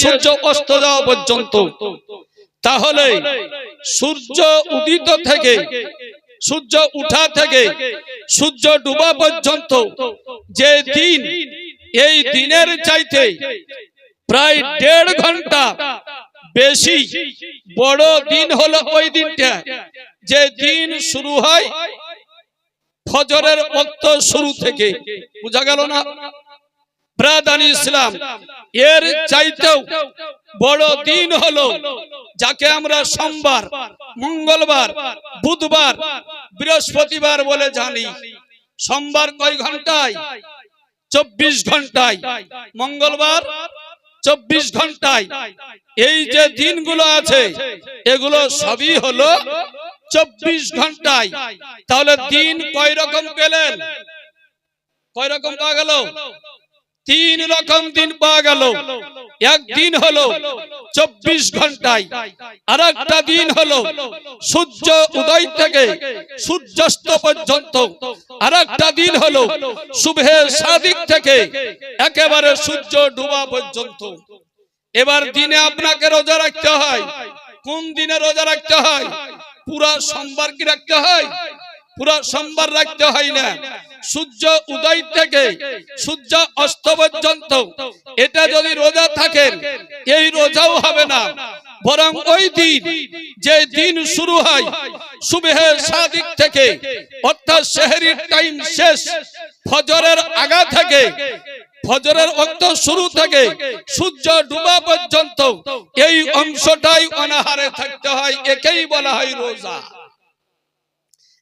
সূর্য অস্ত যাওয়া পর্যন্ত, তাহলে সূর্য উদিত থেকে, সূর্য উঠা থেকে, সূর্য ডুবা পর্যন্ত যে দিন, এই দিনের চাইতে প্রায় দেড় ঘণ্টা বেশি বড় দিন হলো ওই দিনটা। যে দিন শুরু হয় ফজরের অক্ত শুরু থেকে। বুঝা গেল না? ব্রাদান ইসলাম এর চাইতেও বড় দিন হলো যাকে আমরা সোমবার, মঙ্গলবার, বুধবার, বৃহস্পতিবার বলে জানি। সোমবার কয় ঘন্টায়? চব্বিশ ঘন্টায়। মঙ্গলবার চব্বিশ ঘন্টায়। এই যে দিনগুলো আছে, এগুলো সবই হলো চব্বিশ ঘন্টায়। তাহলে দিন কয় রকম পেলেন? কয় রকম পাওয়া গেল? তিন রকম দিন পাওয়া গেল। একদিন হলো চব্বিশ ঘন্টায় আর একটা দিন হলো সূর্য উদয় থেকে সূর্যাস্ত পর্যন্ত আর একটা দিন হলো শুভে সাদিক থেকে একেবারে সূর্য ডুবা পর্যন্ত। এবার দিনে আপনাকে রোজা রাখতে হয়। কোন দিনে রোজা রাখতে হয়? পুরা সোমবার কি রাখতে হয়? পুরা সোমবার রাখতে হয় না। সূর্য উদয় থেকে সূর্য অস্ত পর্যন্ত এটা যদি রোজা থাকেন এই রোজাও হবে না। বরং ওই দিন, যে দিন শুরু হয়, সুবেহে সাদিক থেকে, অর্থাৎ শেহরির টাইম শেষ, ফজরের আগা থেকে, ফজরের অক্ত শুরু থেকে সূর্য ডুবা পর্যন্ত এই অংশটাই অনাহারে থাকতে হয়, একেই বলা হয় রোজা।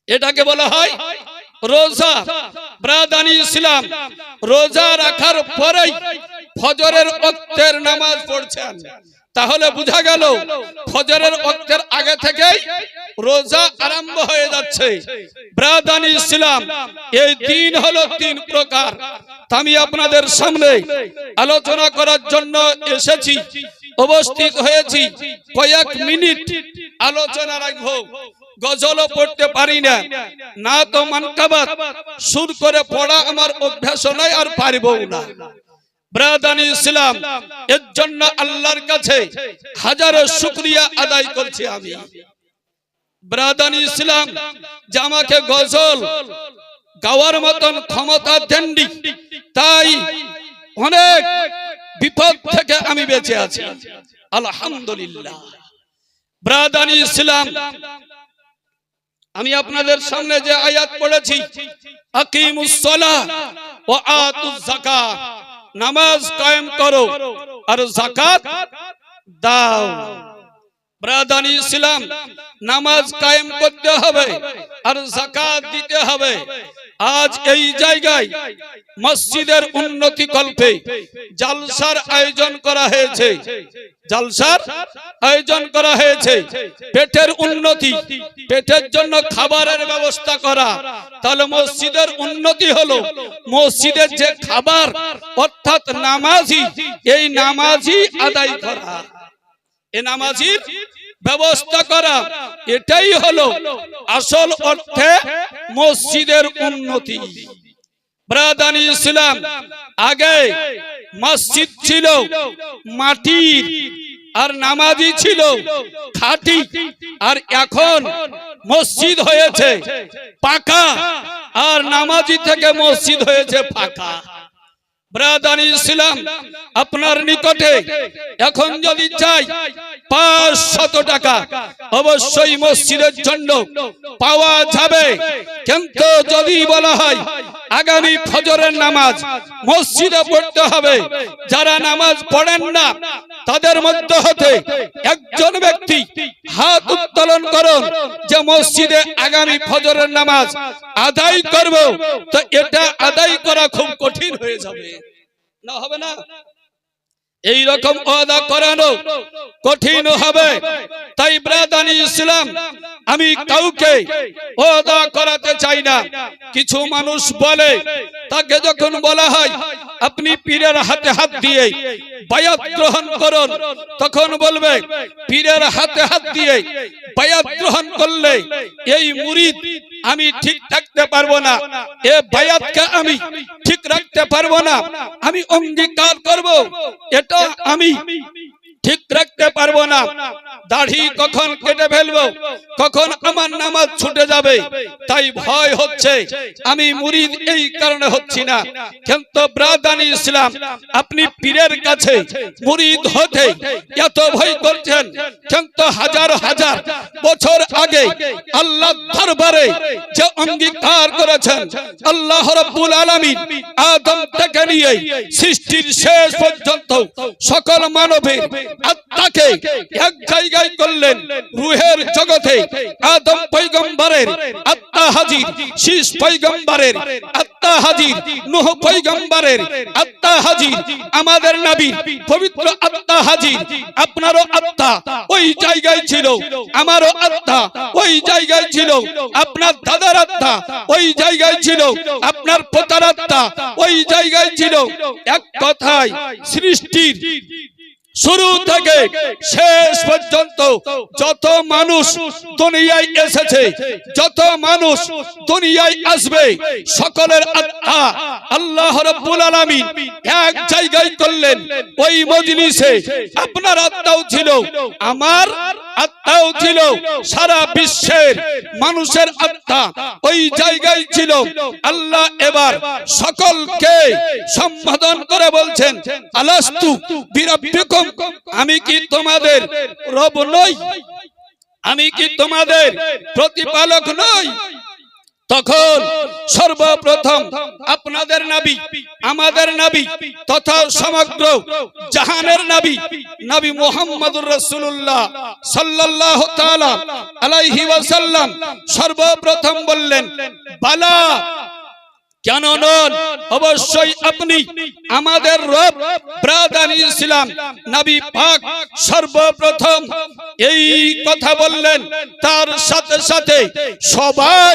এটাকে বলা হয় রোজা ব্রাদানি ইসলাম, রোজা রাখার পরেই ফজরের অক্তের নামাজ পড়ছেন। তাহলে বোঝা গেল, ফজরের অক্তের আগে থেকেই রোজা আরম্ভ হয়ে যাচ্ছে। ব্রাদানি ইসলাম, এই দিন হলো তিন প্রকার। আমি আপনাদের সামনে আলোচনা করার জন্য এসেছি, উপস্থিত হয়েছি। কয়েক মিনিট আলোচনা রাখব। গজলও পড়তে পারি না। না তো মানকাবাত সুর করে পড়া আমার অভ্যাস নাই, আর পারব না। ব্রাদানি ইসলাম, এর জন্য আল্লাহর কাছে হাজারো শুক্রিয়া আদায় করছি আমি। ব্রাদানি ইসলাম, যে আমাকে গজল গাওয়ার মতন ক্ষমতা দেননি, তাই অনেক বিপদ থেকে আমি বেঁচে আছি। আলহামদুলিল্লাহ। ব্রাদানি ইসলাম আমি আপনাদের সামনে যে আয়াত পড়েছি নামাজ কায়েম করো আর জাকাত দাও। ব্রাদানি ইসলাম, নামাজ কায়েম করতে হবে আর যাকাত দিতে হবে। আজ এই জায়গায় মসজিদের উন্নতি কল্পে জালসার আয়োজন করা হয়েছে। জালসার আয়োজন করা হয়েছে। পেটের উন্নতি, পেটের জন্য খাবারের ব্যবস্থা করা। তাহলে মসজিদের উন্নতি হলো, মসজিদের যে খাবার, অর্থাৎ নামাজি এই নামাজি আদায় করা। এ নামাজির ব্যবস্থা করা, এটাই হলো আসল অর্থে মসজিদের উন্নতি। ব্রাদানি ইসলাম, আগে মসজিদ ছিল মাটির, আর নামাজি ছিল খাটি, আর এখন মসজিদ হয়েছে পাকা, আর নামাজি থেকে মসজিদ হয়েছে ফাঁকা। ইসলাম আপনার নিকটে। এখন যদি চাই পাঁচ শত টাকা, অবশ্যই মসজিদের জন্য পাওয়া যাবে। কিন্তু যদি বলা হয়, আগামী ফজরের নামাজ মসজিদে পড়তে হবে, যারা নামাজ পড়েন না, তাদের মধ্যে হতে একজন ব্যক্তি হাত উত্তোলন করুন যে মসজিদে আগামী ফজরের নামাজ আদায় করব। তো এটা আদায় করা খুব কঠিন হয়ে যাবে। না হবে না। এই রকম ওয়াদা করানো কঠিন হবে। তাই ব্রাদানি ইসলাম আমি কাউকে আদা করাতে চাই না। কিছু মানুষ বলে তাকে যখন বলা হয় আপনি পীরের হাতে হাত দিয়ে বায়াত গ্রহণ করুন। তখন বলবে পীরের হাতে হাত দিয়ে বায়াত গ্রহণ করলে এই মুরিদ আমি ঠিক থাকতে পারব না। এ বায়াতকে আমি ঠিক রাখতে পারব না। আমি অঙ্গীকার করব। এটা আমি ঠিক রাখতে পারব না। দাড়ি কখন কেটে ফেলব? কখন আমার নামাজ ছুটে যাবে? তাই ভয় হচ্ছে। আমি মুরিদ এই কারণে হচ্ছি না। কিন্তু ব্রাদানি ইসলাম, আপনি পীরের কাছে মুরিদ হতে এত ভয় করছেন। কিন্তু হাজার হাজার বছর আগে আল্লাহ দরবারে যে অঙ্গীকার করেছেন, আল্লাহ রাব্বুল আলামিন আদম থেকে নিয়ে সৃষ্টির শেষ পর্যন্ত সকল মানবের আত্মাকে এক জায়গায় করলেন। রুহের জগতে আদম পৈগম্বরের আত্মা হাজির, শীষ পৈগম্বরের আত্মা হাজির, নূহ পৈগম্বরের আত্মা হাজির, আমাদের নবী পবিত্র আত্মা হাজির, আপনারও আত্মা ওই জায়গায় ছিল, আমারও আত্মা ওই জায়গায় ছিল, আপনার দাদার আত্মা ওই জায়গায় ছিল, আপনার পোতার আত্মা ওই জায়গায় ছিল। এক কথায় সৃষ্টির শুরু থেকে শেষ পর্যন্ত যত মানুষ দুনিয়ায় এসেছে, যত মানুষ দুনিয়ায় আসবে, সকলের আত্মা আল্লাহ রাব্বুল আলামিন এক জায়গায় করলেন। ওই মজলিসে আপনার আত্মাও ছিল, আমার আত্মাও ছিল, সারা বিশ্বের মানুষের আত্মা ওই জায়গায় ছিল। আল্লাহ এবার সকলকে সম্বোধন করে বলছেন, আলাস্তু বিরব্বিকুম আমি কি তোমাদের রব নই? আমি কি তোমাদের প্রতিপালক নই? তখন সর্বপ্রথম আপনাদের নাবি, আমাদের নাবি, তথা সমগ্র জাহানের নাবি, নবী মুহাম্মদুর রাসূলুল্লাহ সাল্লাল্লাহু তাআলা আলাইহি ওয়াসাল্লাম সর্বপ্রথম বললেন, বালা কেন নন? অবশ্যই আপনি আমাদের রব ব্রাদান নবী পাক সর্বপ্রথম এই কথা বললেন। তার সাথে সাথে সবাই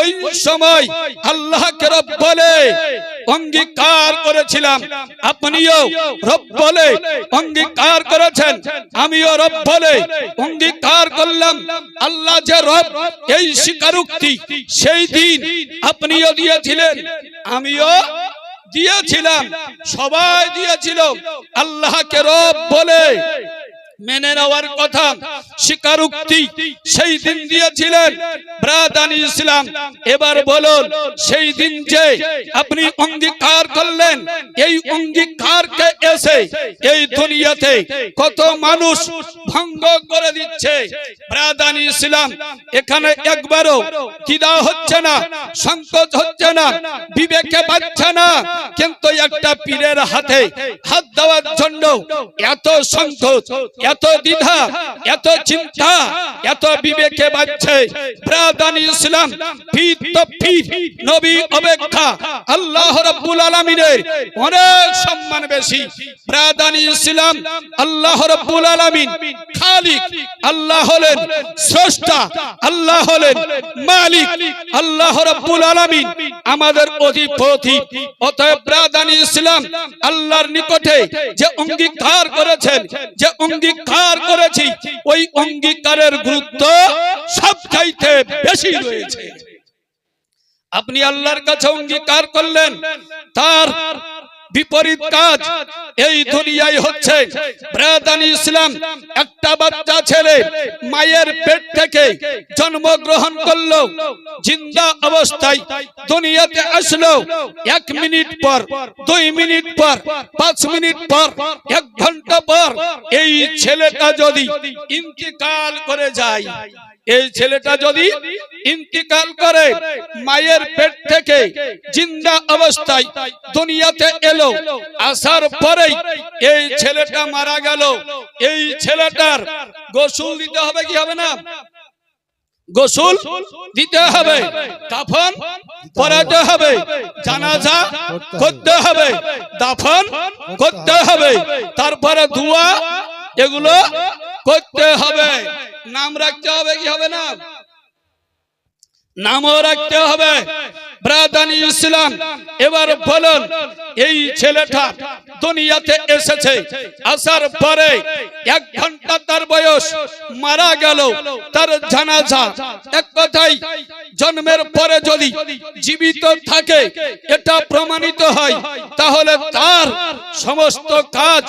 ওই সময় আল্লাহকে রব বলে অঙ্গীকার করেছিলাম। আপনিও রব বলে অঙ্গীকার করেছেন। আমিও রব বলে অঙ্গীকার করলাম। আল্লাহ যে রব, এই স্বীকারোক্তি সেই দিন আপনিও দিয়েছিলেন। আমিও দিয়েছিলাম সবাই দিয়েছিল। আল্লাহকে রব বলে মেনে নেওয়ার কথা স্বীকারোক্তি সেই দিন দিয়েছিলেন ব্রাদান ইসলাম। এবার বলুন, সেই দিন যে আপনি অঙ্গীকার করলেন, এই অঙ্গীকারকে এসে এই দুনিয়াতে কত মানুষ ভঙ্গ করে দিচ্ছে। ব্রাদান ইসলাম, এখানে একবারও কিদা হচ্ছে না, সংকোচ হচ্ছে না, বিবেকে পাচ্ছে না, কিন্তু একটা পীরের হাতে হাত দেওয়ার জন্য এত সংকোচ এত দ্বিধা, এত চিন্তা, এত বিবেকে বাজছে। ব্রাদানি ইসলাম পীর তো নবী অপেক্ষা। আল্লাহ রাব্বুল আলামিনের অনেক সম্মান বেশি। ব্রাদানি ইসলাম, আল্লাহ রাব্বুল আলামিন খালিক। আল্লাহ হলেন স্রষ্টা, আল্লাহ হলেন মালিক। আল্লাহ রাব্বুল আলামিন আমাদের অধিপতি। অতএব ব্রাদানি ইসলাম, আল্লাহর নিকটে যে অঙ্গীকার করেছেন, যে অঙ্গীকার করেছি। ওই অঙ্গীকারের গুরুত্ব সব চাইতে বেশি রয়েছে। আপনি আল্লাহর কাছে অঙ্গীকার করলেন তার বিপরীত কাজ এই দুনিয়ায় হচ্ছে ইসলাম, একটা বাচ্চা ছেলে মায়ের পেট থেকে জন্মগ্রহণ করল, জিন্দা অবস্থায় দুনিয়াতে আসলো, এক মিনিট পর, দুই মিনিট পর, পাঁচ মিনিট পর, এক ঘণ্টা পর এই ছেলেটা যদি ইন্তিকাল করে যায় এই ছেলেটা যদি ইন্তিকাল করে মায়ের পেট থেকে জিন্দা অবস্থায় দুনিয়াতে এলো, আসার পরেই এই ছেলেটা মারা গেল। এই ছেলেটার গোসল দিতে হবে কি হবে না? গোসল দিতে হবে কাফন করাতে হবে, জানাজা করতে হবে, দাফন করতে হবে, তারপরে ধোয়া এগুলো করতে হবে। নাম রাখতে হবে কি হবে না? নামও রাখতে হবে। ব্রাদানি ইসলাম, এবার বলুন, এই ছেলেটা দুনিয়াতে এসেছে, আসার পরে এক ঘণ্টা তার বয়স, মারা গেল, তার জানাজা। এক কথাই জন্মের পরে যদি জীবিত থাকে, এটা প্রমাণিত হয়, তাহলে তার সমস্ত কাজ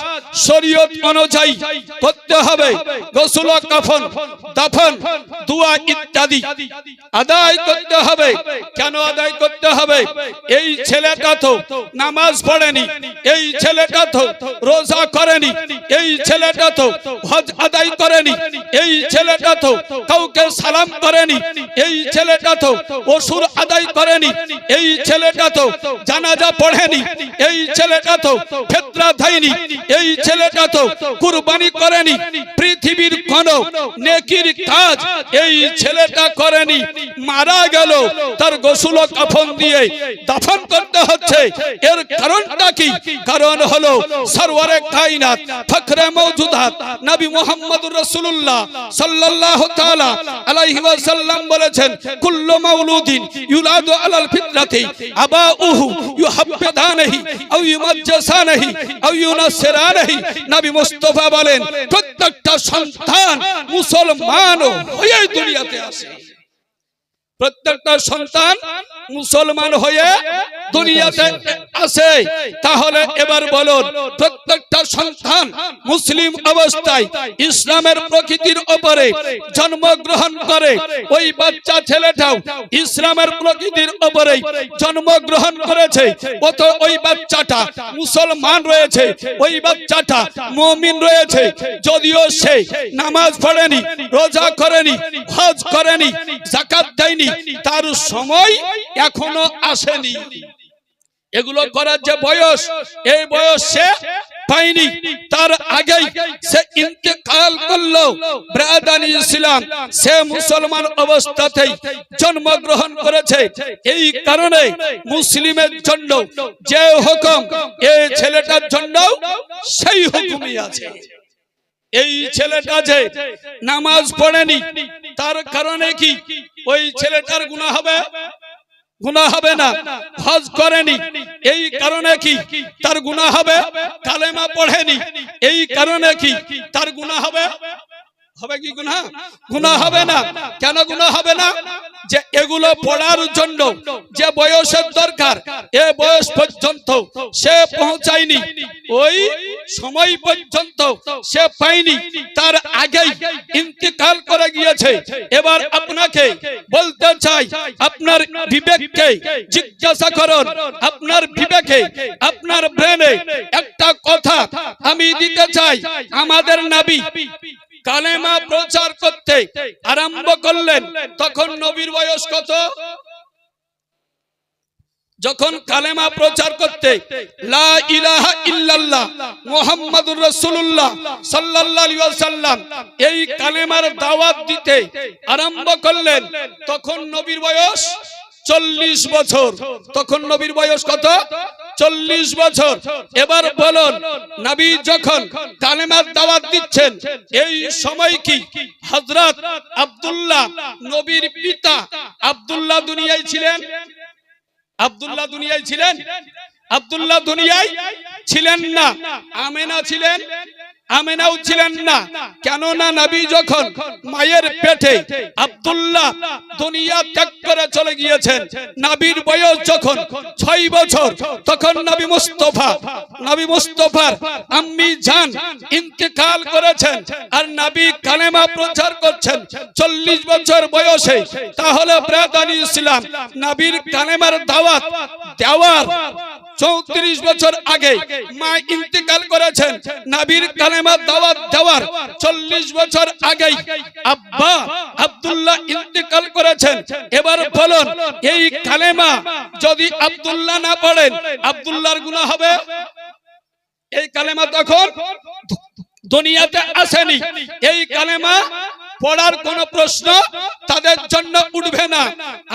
শরীয়ত অনুযায়ী করতে হবে। গোসল, কাফন, দাফন, দুয়া ইত্যাদি। আদায় করতে হবে। কেন আদায় করতে হবে? এই ছেলেটা তো নামাজ পড়েনি, এই ছেলেটা তো রোজা করেনি, এই ছেলেটা তো হজ আদায় করেনি, এই ছেলেটা তো কাউকে সালাম করেনি, এই ছেলেটা তো অসুর আদায় করেনি, এই ছেলেটা তো জানাজা পড়েনি, এই ছেলেটা তো ফেতরা দেয়নি, এই ছেলেটা তো কুরবানি করেনি, পৃথিবীর কোন নেকির কাজ এই ছেলেটা করেনি, মারা গেল। তার গোসল কাফন দিয়ে দাফন করতে হচ্ছে। এর কারণটা কি? কারণ হলো সরওয়ারে কায়নাত, ফখরে মওজুদাত, নবী মুহাম্মদুর রাসূলুল্লাহ সাল্লাল্লাহু তাআলা আলাইহি ওয়াসাল্লাম বলেছেন, কুল্লু মাউলুদিন ইউলাদু আলাল ফিতরাতি আবাউহু ইউহাব্বিদানহি আও ইউমাজ্জাসানহি আও ইউনাসসিরানহি। নবী মুস্তাফা বলেন, প্রত্যেকটা সন্তান মুসলমান হয়ে দুনিয়াতে আসে। প্রত্যেকটা সন্তান মুসলমান হয়ে দুনিয়াতে আসে তাহলে এবার বলুন, প্রত্যেকটা সন্তান মুসলিম অবস্থায় ইসলামের প্রকৃতির উপরে জন্মগ্রহণ করে। ওই বাচ্চা ছেলেটাও ইসলামের প্রকৃতির উপরে জন্মগ্রহণ করেছে। অত ওই বাচ্চাটা মুসলমান রয়েছে, ওই বাচ্চাটা মমিন রয়েছে। যদিও সে নামাজ পড়েনি, রোজা করেনি, হজ করেনি জাকাত দেয়নি, তার সময় এখনও আসেনি। এগুলো করার যে বয়স, এই বয়স সে পাইনি তার আগেই সে ইন্তেকাল করল ব্রাদানি ইসলাম। সে মুসলমান অবস্থাতেই জন্মগ্রহণ করেছে। এই কারণে মুসলিমের জন্য যে হুকুম এই ছেলেটার জন্য সেই হুকুমই আছে। এই ছেলেটা যে নামাজ পড়েনি, তার কারণে কি ওই ছেলেটার গুনাহ হবে? গুনাহ হবে না। হজ করেনি। এই কারণে কি তার গুনা হবে? কালেমা পড়েনি। এই কারণে কি তার গুনা হবে? হবে কি গুনা গুনা হবে না। কেন গুনা হবে না? যে এগুলো পড়ার জন্য যে বয়সের দরকার, এ বয়স পর্যন্ত সে পৌঁছায়নি। ওই সময় পর্যন্ত সে পায়নি। তার আগেই ইন্তেকাল করে গিয়েছে। এবার আপনাকে বলতে চাই, আপনার বিবেককে জিজ্ঞাসা করুন। আপনার বিবেকে, আপনার ব্রেনে একটা কথা আমি দিতে চাই। আমাদের নবী কালেমা প্রচার করতে আরম্ভ করলেন। তখন নবীর বয়স কত? যখন কালেমা প্রচার করতে লা ইল্লাল্লাহ এই কালেমার দাওয়াত দিতে আরম্ভ করলেন। তখন নবীর বয়স চল্লিশ বছর। তখন নবীর বয়স কত? চল্লিশ বছর। এবার বলুন, নবী যখন কালেমার দাওয়াত দিচ্ছেন, এই সময় কি হযরত আব্দুল্লাহ নবীর পিতা আব্দুল্লাহ দুনিয়ায় ছিলেন? আব্দুল্লাহ দুনিয়ায় ছিলেন? আব্দুল্লাহ দুনিয়ায় ছিলেন না। আমেনা ছিলেন? আমেনাও ছিলেন না। কেননা নবী যখন মায়ের পেটে আব্দুল্লাহ দুনিয়া ত্যাগ করে চলে গিয়েছেন, নবীর বয়স যখন ছয় বছর, তখন নবী মুস্তফা, নবী মুস্তফার আম্মি জান ইন্তেকাল করেছেন আর নবী কালেমা প্রচার করছেন চল্লিশ বছর বয়সে। তাহলে ব্রাদানি ইসলাম নবীর কালেমার দাওয়াত দেওয়ার চৌত্রিশ বছর আগে মা ইন্তেকাল করেছেন, নবীর কালেমা দাওয়াত দেওয়ার চল্লিশ বছর আগেই আব্বা আব্দুল্লাহ ইন্তেকাল করেছেন। এবার বলুন, এই কালেমা যদি আব্দুল্লাহ না পড়েন, আব্দুল্লাহর গুণা হবে? এই কালেমা তখন দুনিয়াতে আসেনি। এই কালেমা পড়ার কোন প্রশ্ন তাদের জন্য উঠবে না।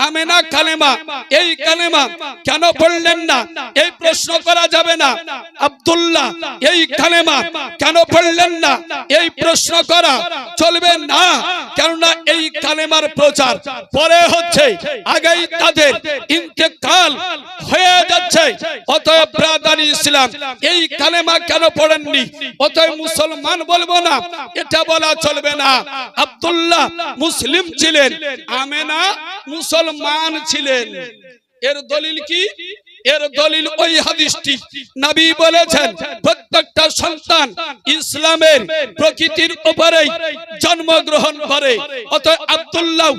আমেনা কালেমা, এই কালেমা কেন পড়লেন না? এই প্রশ্ন করা যাবে না। আব্দুল্লাহ, এই কালেমা কেন পড়লেন না? এই প্রশ্ন করা চলবে না, কেননা এই কালেমার প্রচার পরে হচ্ছে, আগেই তাদের ইন্তেকাল হয়ে যাচ্ছে। অতএব ব্রাদারি ইসলাম, এই কালেমা কেন পড়েননি? অতএব মুসলমান বলব না, এটা বলা চলবে না। আব্দুল্লাহ মুসলিম ছিলেন আমেনা মুসলমান ছিলেন। এর দলিল কি? এর দলিল ওই হাদিসটি। নবী বলেছেন, প্রত্যেকটা সন্তান ইসলামের প্রকৃতির উপরেই জন্মগ্রহণ করে। অতএব আব্দুল্লাহ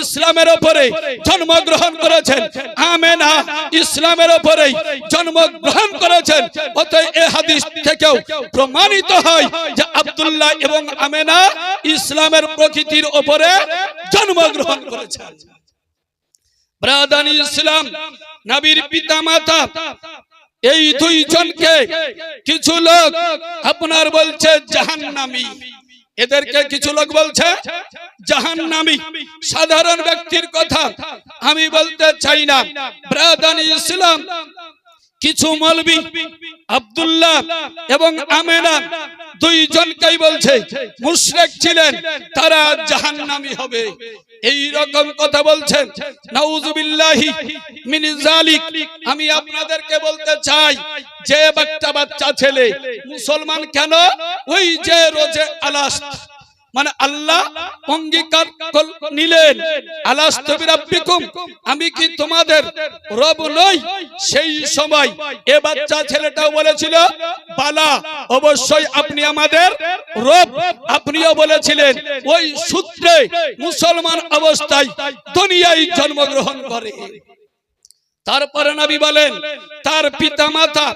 ইসলামের উপরে জন্মগ্রহণ করেছেন। আমেনা ইসলামের উপরেই জন্মগ্রহণ করেছেন। অতএব এই হাদিস থেকেও প্রমাণিত হয় যে আব্দুল্লাহ এবং আমেনা ইসলামের প্রকৃতির উপরে জন্মগ্রহণ করেছেন। ব্রাদান ইসলাম, নবীর পিতা মাতা এই দুইজনকে কিছু লোক আপনার বলছে জাহান্নামী। এদেরকে কিছু লোক বলছে জাহান্নামী। সাধারণ ব্যক্তির কথা আমি বলতে চাই না। ব্রাদান ইসলাম কিছু মলবি, আব্দুল্লাহ এবং আমেনা দুইজনকেই বলছে, মুশরিক ছিলেন, তারা জাহান্নামি হবে। এই রকম কথা বলছেন। নাউজুবিল্লাহি মিন জালিক। আমি আপনাদেরকে বলতে চাই, যে বাচ্চা বাচ্চা ছেলে মুসলমান কেন? ওই যে রোজে আলাস্ত। মানে আল্লাহ অঙ্গীকার নিলেন। আমি কি তোমাদের রব নই? সেই সময় এ বাচ্চা ছেলেটাও বলেছিল, বালা, অবশ্যই আপনি আমাদের রব। আপনিও বলেছিলেন, ওই সূত্রে মুসলমান অবস্থায় দুনিয়ায় জন্মগ্রহণ করে। তারপরে নবী বলেন, তার পিতা মাতা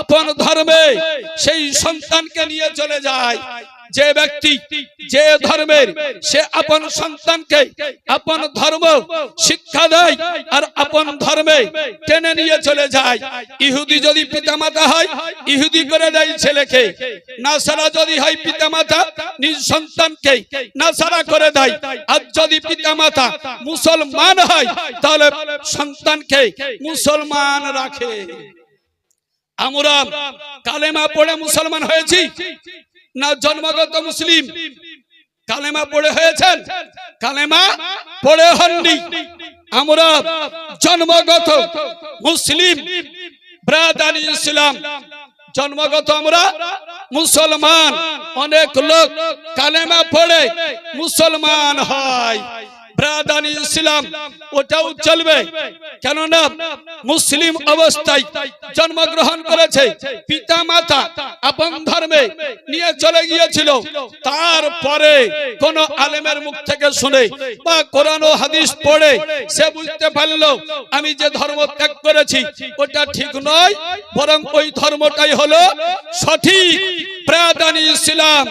আপন ধর্মে সেই সন্তানকে নিয়ে চলে যায়। যে ব্যক্তি যে ধর্মের, সে আপন সন্তানকে, আপন ধর্ম শিক্ষা দেয় আর আপন ধর্মে টেনে নিয়ে চলে যায়। ইহুদি যদি পিতামাতা হয়, ইহুদি করে দেয় ছেলেকে। নাসারা যদি হয় পিতামাতা, নিজ সন্তানকে নাসারা করে দেয়। আর যদি পিতামাতা মুসলমান হয়, তাহলে সন্তানকে মুসলমান রাখে। আমরা কালেমা পড়ে মুসলমান হয়েছি। না জন্মগত মুসলিম। কালেমা পড়ে হয়েছেন। কালেমা পড়ে হননি। আমরা জন্মগত মুসলিম ব্রাদান ইসলাম। জন্মগত আমরা মুসলমান। অনেক লোক কালেমা পড়ে মুসলমান হয়। ব্রাদান ইসলাম, ওটাও চলবে। কেননা মুসলিম অবস্থায় জন্মগ্রহণ করেছে পিতা মাতা আপন ধর্মে নিয়ে চলে গিয়েছিল। তারপরে কোন আলেমের মুখ থেকে শুনে বা কোরআন ও হাদিস পড়ে সে বুঝতে পারল, আমি যে ধর্ম ত্যাগ করেছি, ওটা ঠিক নয়, বরং ওই ধর্মটাই হলো সঠিক। প্রাদানি ইসলাম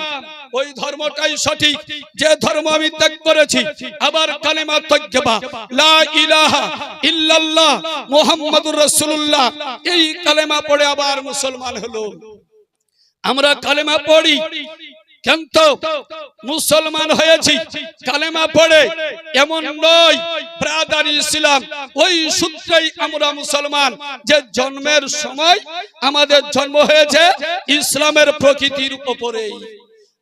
ওই ধর্মটাই সঠিক। যে ধর্ম আমি ত্যাগ করেছি, আবার কালেমা তজ্ঞবা লা ইলাহা মুহাম্মাদুর এই কালেমা পড়ে আবার মুসলমান হলো। আমরা কালেমা পড়ি, কিন্তু মুসলমান হয়েছি। কালেমা পড়ে এমন নয় ব্রাদার ইসলাম, ওই সূত্রেই আমরা মুসলমান। যে জন্মের সময় আমাদের জন্ম হয়েছে ইসলামের প্রকৃতির উপরেই।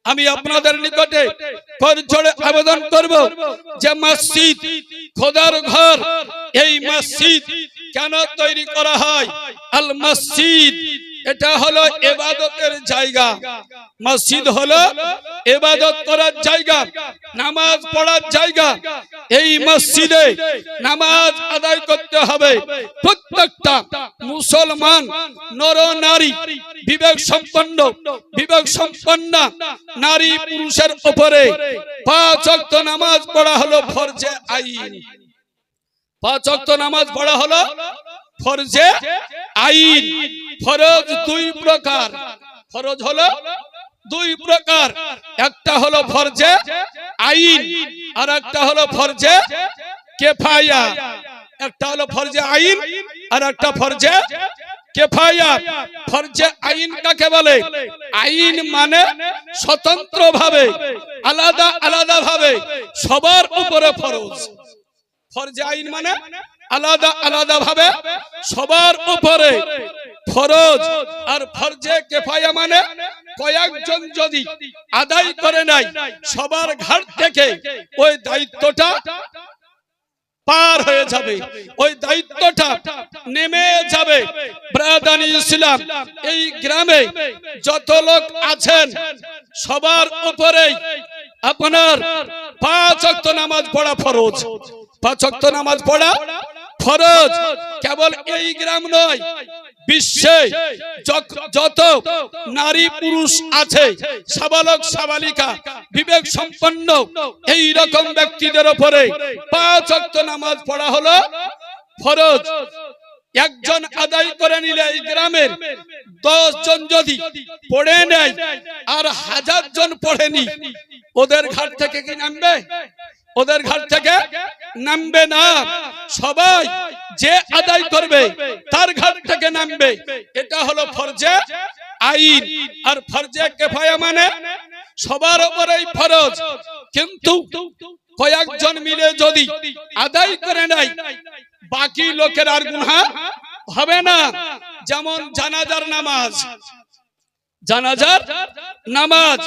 আমি আপনাদের নিকটে করজোড়ে আবেদন করব যে মসজিদ, খোদার ঘর, এই মসজিদ কেন তৈরি করা হয়? আল মসজিদ এটা হলো এবাদতের জায়গা। মসজিদ হলো এবাদত করার জায়গা, নামাজ পড়ার জায়গা। এই মসজিদে নামাজ আদায় করতে হবে। প্রত্যেকটা মুসলমান, নর, নারী, বিবেক সম্পন্ন বিবেক সম্পন্ন নারী পুরুষের উপরে পাঁচ ওয়াক্ত নামাজ পড়া হলো ফরজে আইন। পাঁচ ওয়াক্ত নামাজ পড়া হলো ফরজে আইন, ফরজ দুই প্রকার। ফরজ হলো দুই প্রকার। একটা হলো ফরজে আইন, আর একটা হলো ফরজে কেফায়া। একটা হলো ফরজে আইন, আর একটা ফরজে কেফায়া। ফরজে আইন কাকে বলে? আইন মানে স্বতন্ত্র ভাবে আলাদা আলাদা ভাবে সবার উপরে ফরজ। ফরজে আইন মানে আলাদা আলাদা ভাবে সবার উপরে ফরজ আর ফরজে কেফায়া মানে কয়েকজন যদি আদায় করে নাই, সবার ঘাট থেকে ওই দায়িত্বটা পার হয়ে যাবে, ওই দায়িত্বটা নেমে যাবে। ব্রাদানি ইসলাম, এই গ্রামে যত লোক আছেন, সবার উপরেই আপনার পাঁচ অক্ত নামাজ পড়া ফরজ। পাঁচ অক্ত নামাজ পড়া ফরজ কেবল এই গ্রাম নয় বিশ্বে যত নারী পুরুষ আছে সাবালক সাবালিকা বিবেক সম্পন্ন এই রকম ব্যক্তিদের উপরে পাঁচ অক্ত নামাজ পড়া হলো ফরজ। একজন আদায় করে নিলে এই গ্রামের দশ জন যদি পড়ে নেয় আর হাজার জন পড়েনি ওদের ঘাট থেকে কি নামবে? ওদের ঘাট থেকে নামবে না। সবাই যে আদায় করবে, তার ঘাট থেকে নামবে। এটা হলো ফরজে আইন। আর ফরজে কেফায়া মানে সবার উপরেই ফরজ। কিন্তু কয়েকজন মিলে যদি আদায় করে নাই বাকি লোকের আর গুনাহ হবে না। যেমন জানাজার নামাজ। জানাজার নামাজ।